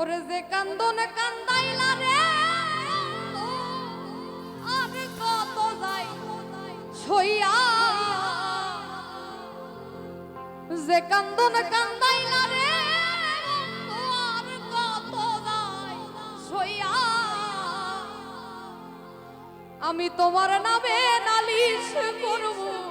ওরে যে কান্দন কান্দাইলা রে আর কত যাই যে কান্দন কান্দাইলা রে আর কত যাই আমি তোমার নামে নালিশ করব।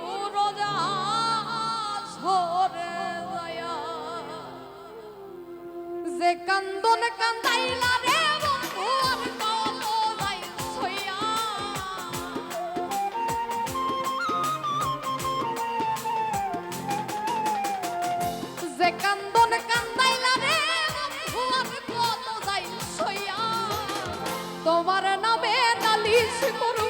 নালিশ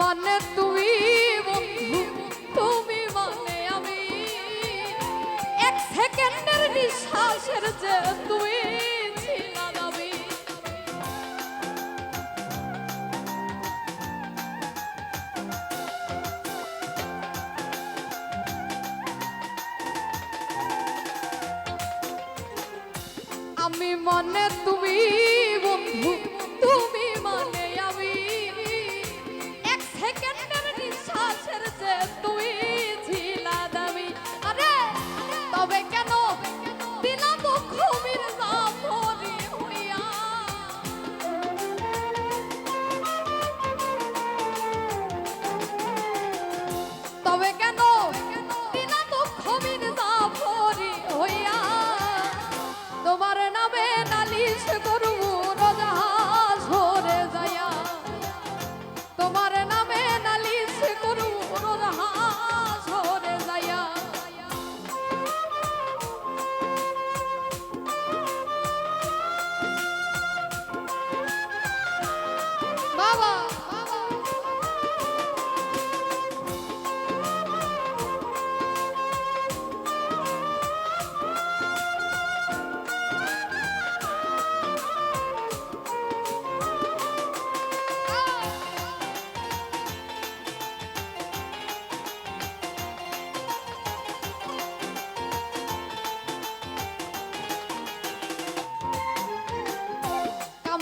মানে তুই বন্ধু তুমি মানে আমি। এক সেকেন্ডের নিঃশ্বাসের যে দাবি আমি। মানে তুমি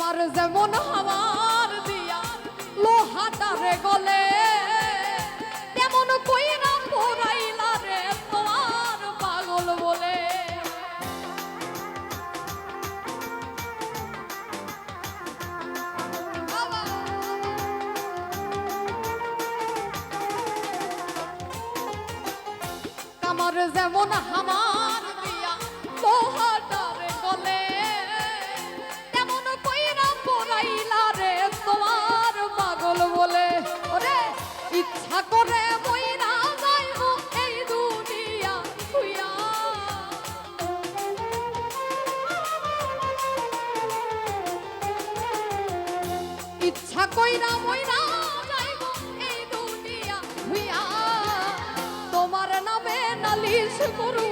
আমার যেমন হাওয়ার দিয়া লোহাটারে গলে, তেমন কইরা রে তোমার পাগল বলে। আমার যেমন হামার দিয়া লোহাটারে কইরা মইরা যাইব এই দুনিয়া তুইয়া তোমার নামে নালিশ করু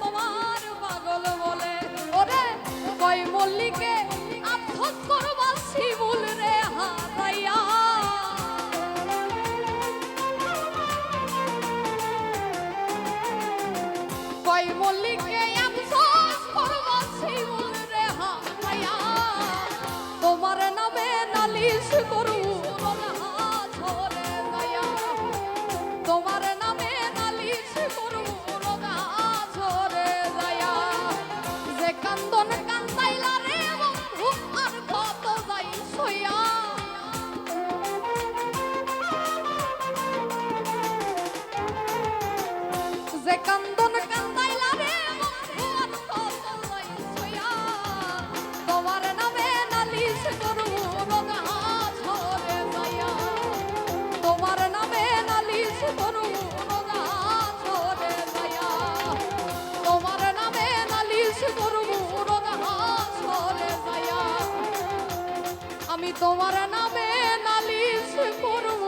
babam আমি তোমার নামে নালিশ করব।